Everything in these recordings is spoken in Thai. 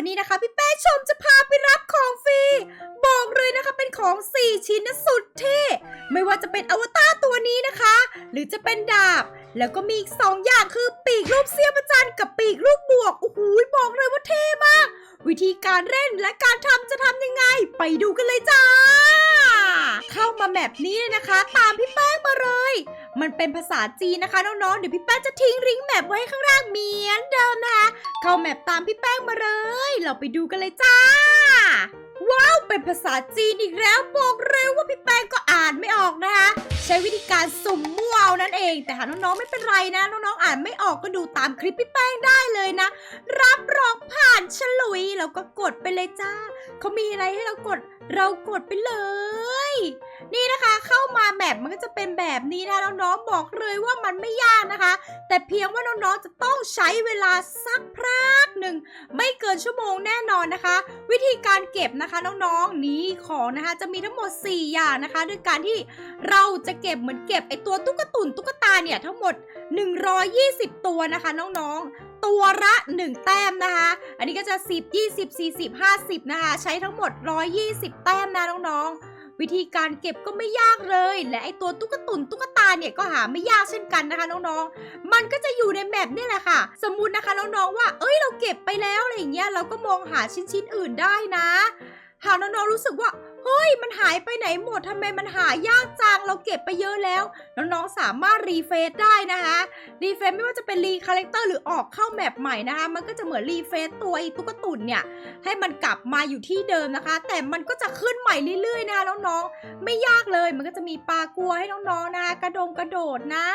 วันนี้นะคะ พี่แป้ชมจะพาไปรับของฟรีบอกเลยนะคะเป็นของ 4 ชิ้นนะสุดเท่ไม่ว่าจะเป็นอวตารตัวนี้นะคะ หรือจะเป็นดาบ แล้วก็มีอีก 2 อย่างคือปีกรูปเสี้ยประจันทร์กับปีกรูปบวกโอ้โหบอกเลยว่าเท่มาก วิธีการเล่นและการทำจะทำยังไง ไปดูกันเลยจ้า เข้ามาแมปนี้นะคะ ตามพี่แป้งมาเลย มันเป็นภาษาจีนนะคะน้องๆเดี๋ยวพี่แป้งจะทิ้งลิงแมปไว้ข้างล่างเหมือนเดิมนะคะเข้าแมปตามพี่แป้งมาเลย เราไปดูกันเลยจ้า ว้าว เป็นภาษาจีนอีกแล้วบอกเร็วว่าพี่แป้งก็อ่านไม่ออกนะคะ ใช้วิธีการสุ่มมั่วเอานั่นเอง แต่หาน้องๆไม่เป็นไรนะ น้องๆอ่านไม่ออกก็ดูตามคลิปพี่แป้งได้เลยนะ รับรองผ่านฉลุยแล้วก็กดไปเลยจ้าเขามีอะไรให้เรากดเรากดไปเลย นี่นะคะ เข้ามาแบบมันก็จะเป็นแบบนี้นะน้องๆบอกเลยว่ามันไม่ยากนะคะ แต่เพียงว่าน้องๆจะต้องใช้เวลาสักพักหนึ่งไม่เกินชั่วโมงแน่นอนนะคะ วิธีการเก็บนะคะน้องๆนี่ของนะคะจะมีทั้งหมด 4 อย่างนะคะด้วยการที่เราจะเก็บเหมือนเก็บไอตัวตุ๊กตุนตุ๊กตาเนี่ยทั้งหมด 120 ตัวนะคะน้องๆตัวละ 1 แต้มนะคะ อันนี้ก็จะ 10 20 40 50 นะคะ ใช้ทั้งหมด 120 แต้มนะน้องๆ วิธีการเก็บก็ไม่ยากเลย และไอตัวตุ๊กตุนตุ๊กตาเนี่ยก็หาไม่ยากเช่นกันนะคะน้องๆ มันก็จะอยู่ในแมปนี่แหละค่ะ สมมุตินะคะน้องๆว่า เอ้ยเราเก็บไปแล้วอะไรอย่างเงี้ยเราก็มองหาชิ้นๆอื่นได้นะ หากน้องๆรู้สึกว่าเฮ้ยมันหายไปไหนหมดทำไมมันหายากจังเราเก็บไปเยอะแล้วน้องๆสามารถรีเฟซได้นะคะรีเฟซไม่ว่าจะเป็นรีคาแรคเตอร์หรือออกเข้าแมปใหม่นะคะมันก็จะเหมือนรีเฟซตัวอ้ตุ๊กตุ่นเนี่ยให้มันกลับมาอยู่ที่เดิมนะคะ แต่มันก็จะขึ้นใหม่เรื่อยๆนะคะน้องๆไม่ยากเลยมันก็จะมีปลากลัวให้น้องๆนะคะกระดงกระโดดนะ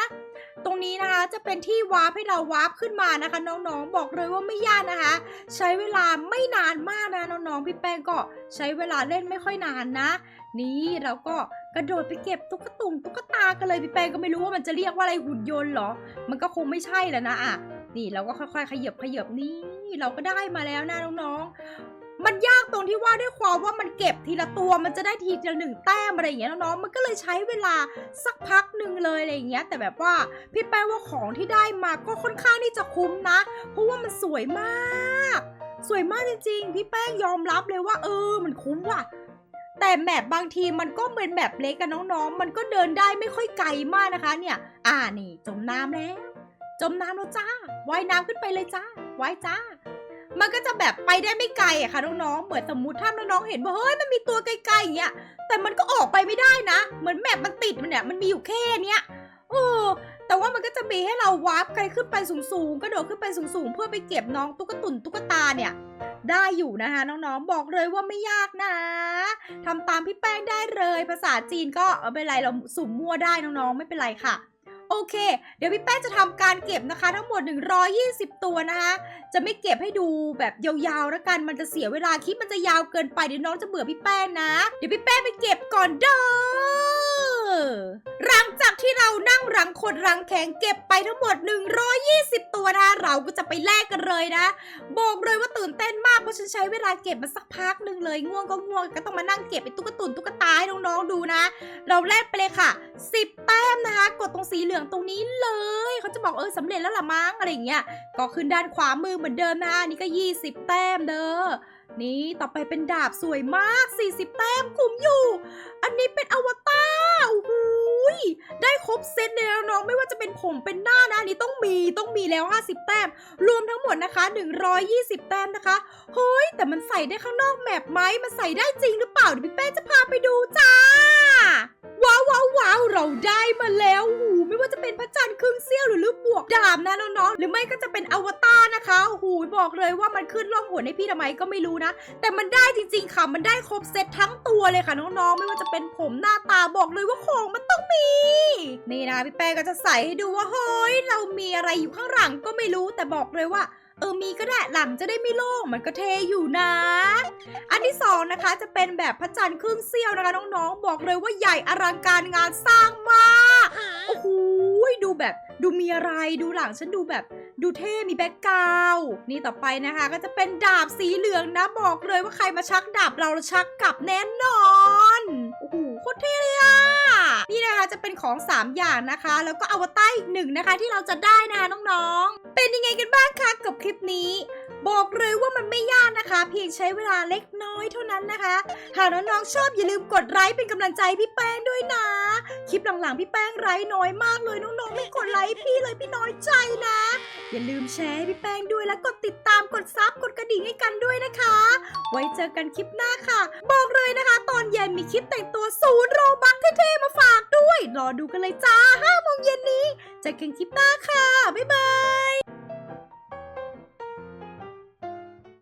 ตรงนี้นะคะจะเป็นที่วาร์ปให้เราวาร์ปขึ้นมานะคะ น้องๆ บอกเลยว่าไม่ยากนะคะ ใช้เวลาไม่นานมากนะน้องๆพี่แป้งก็ใช้เวลาเล่นไม่ค่อยนานนะ นี่เราก็กระโดดไปเก็บตุ๊กตุงตุ๊กตากันเลยพี่แป้งก็ไม่รู้ว่ามันจะเรียกว่าอะไรหุ่นยนต์เหรอ มันก็คงไม่ใช่แล้วนะอะนี่เราก็ค่อยๆ ขยับขยับนี่เราก็ได้มาแล้วนะน้องๆ มันยากตรงที่ว่าด้วยความว่ามันเก็บทีละตัวมันจะได้ทีละหนึ่งแต้มอะไรอย่างเงี้ยน้องๆมันก็เลยใช้เวลาสักพักหนึ่งเลยอะไรอย่างเงี้ย แต่แบบว่าพี่แป้งว่าของที่ได้มาก็ค่อนข้างที่จะคุ้มนะ เพราะว่ามันสวยมาก สวยมากจริงๆ พี่แป้งยอมรับเลยว่า เออ มันคุ้มว่ะแต่แมปบางทีมันก็เป็นแบบเล็กกันน้องๆ มันก็เดินได้ไม่ค่อยไกลมากนะคะ เนี่ย อ่านี่ จมน้ำแล้ว จมน้ำแล้วจ้าว่ายน้ำขึ้นไปเลยจ้าว่ายจ้า มันก็จะแบบไปได้ไม่ไกลอะค่ะน้องๆ เหมือนสมมุติถ้าน้องๆ เห็นว่าเฮ้ยมันมีตัวไกลๆอย่างเงี้ย แต่มันก็ออกไปไม่ได้นะ เหมือนแมปมันติดมันเนี่ยมันมีอยู่แค่เนี้ยโอ้แต่ว่ามันก็จะมีให้เราวาร์ปไกลขึ้นไปสูงๆ กระโดดขึ้นไปสูงๆ เพื่อไปเก็บน้องตุ๊กตุนตุ๊กตาเนี่ย ได้อยู่นะคะน้องๆ บอกเลยว่าไม่ยากนะทำตามพี่แป้งได้เลย ภาษาจีนก็ไม่เป็นไรเราสุ่มมั่วได้น้องๆ ไม่เป็นไรค่ะ โอเค เดี๋ยวพี่แป้งจะทำการเก็บนะคะ ทั้งหมด 120 ตัวนะคะ จะไม่เก็บให้ดูแบบยาวๆแล้วกันมันจะเสียเวลาคลิปมันจะยาวเกินไปเดี๋ยวน้องจะเบื่อพี่แป้งนะ เดี๋ยวพี่แป้งไปเก็บก่อนเด้อหลังจากที่เรานั่งหลังคนรังแข็งเก็บไปทั้งหมด 120 นะเราก็จะไปแลกกันเลยนะ บอกเลยว่าตื่นเต้นมากเพราะฉันใช้เวลาเก็บมาสักพักหนึ่งเลย ง่วงก็ง่วงก็ต้องมานั่งเก็บไอ้ตุ๊กตุนตุ๊กตาให้น้องๆดูนะ เราแลกไปเลยค่ะ 10 แต้มนะคะ กดตรงสีเหลืองตรงนี้เลยเขาจะบอกเออสำเร็จแล้วล่ะมั้งอะไรอย่างเงี้ยก็ขึ้นด้านขวามือเหมือนเดิมนะคะอันนี่ก็ 20 แต้มเด้อนี่ต่อไปเป็นดาบสวยมาก 40 แต้มคุ้มอยู่ อันนี้เป็นอวตารโอ้โห ย ได้ครบเซตเลยนะน้องไม่ว่าจะเป็นผมเป็นหน้านะอันนี้ต้องมีต้องมีแล้ว 50 แต้ม รวมทั้งหมดนะคะ 120 แต้มนะคะเฮ้ยแต่มันใส่ได้ข้างนอกแมปไหมมันใส่ได้จริงหรือเปล่าเดี๋ยวพี่แป้จะพาไปดูจ้า ว้าวว้าวเราได้มาแล้วหูไม่ว่าจะเป็นพระจันทร์ครึ่งเสี้ยว บดาบนะน้องๆหรือไม่ก็จะเป็นอวตารนะคะหูบอกเลยว่ามันขึ้นล่องหนให้พี่ทำไมก็ไม่รู้นะ แต่มันได้จริง ๆค่ะ มันได้ครบเซตทั้งตัวเลยค่ะน้องๆ ไม่ว่าจะเป็นผมหน้าตาบอกเลยว่าของมันต้องมี นี่นะพี่แป้งก็จะใส่ให้ดูว่าเฮ้ยเรามีอะไรอยู่ข้างหลังก็ไม่รู้แต่บอกเลยว่าเออมีก็ได้หลังจะได้ไม่โล่งมันก็เทอยู่นะ อันที่สองนะคะจะเป็นแบบพระจันทร์ครึ่งเสี้ยวนะคะน้องๆ บอกเลยว่าใหญ่อลังการงานสร้างมาก โอ้โห แบบดูมีอะไรดูหลังฉันดูแบบดูเท่มีแบ็กกราวด์นี่ต่อไปนะคะ ก็จะเป็นดาบสีเหลืองนะบอกเลยว่าใครมาชักดาบเราเราชักกลับแน่นอนโอ้โหโคตรเท่เลย ของ 3 อย่างนะคะ แล้วก็อวตารอีกหนึ่งนะคะ ที่เราจะได้นะคะน้องๆ เป็นยังไงกันบ้างคะกับคลิปนี้ บอกเลยว่ามันไม่ยากนะคะ เพียงใช้เวลาเล็กน้อยเท่านั้นนะคะ หากน้องๆชอบอย่าลืมกดไลค์เป็นกำลังใจพี่แป้งด้วยนะ คลิปหลังๆพี่แป้งไลค์น้อยมากเลยน้องๆไม่กดไลค์พี่เลยพี่น้อยใจนะ อย่าลืมแชร์ให้พี่แป้งด้วยและกดติดตามกดซับกดกระดิ่งให้กันด้วยนะคะ ไว้เจอกันคลิปหน้าค่ะ บอกเลยนะคะ ตอนเย็นมีคลิปแต่งตัวศูนย์โรบักเท่ๆมาฝากด้วย รอดูกันเลยจ้า5โมงเย็นนี้เจอกันคลิปหน้าค่ะ บ๊ายบาย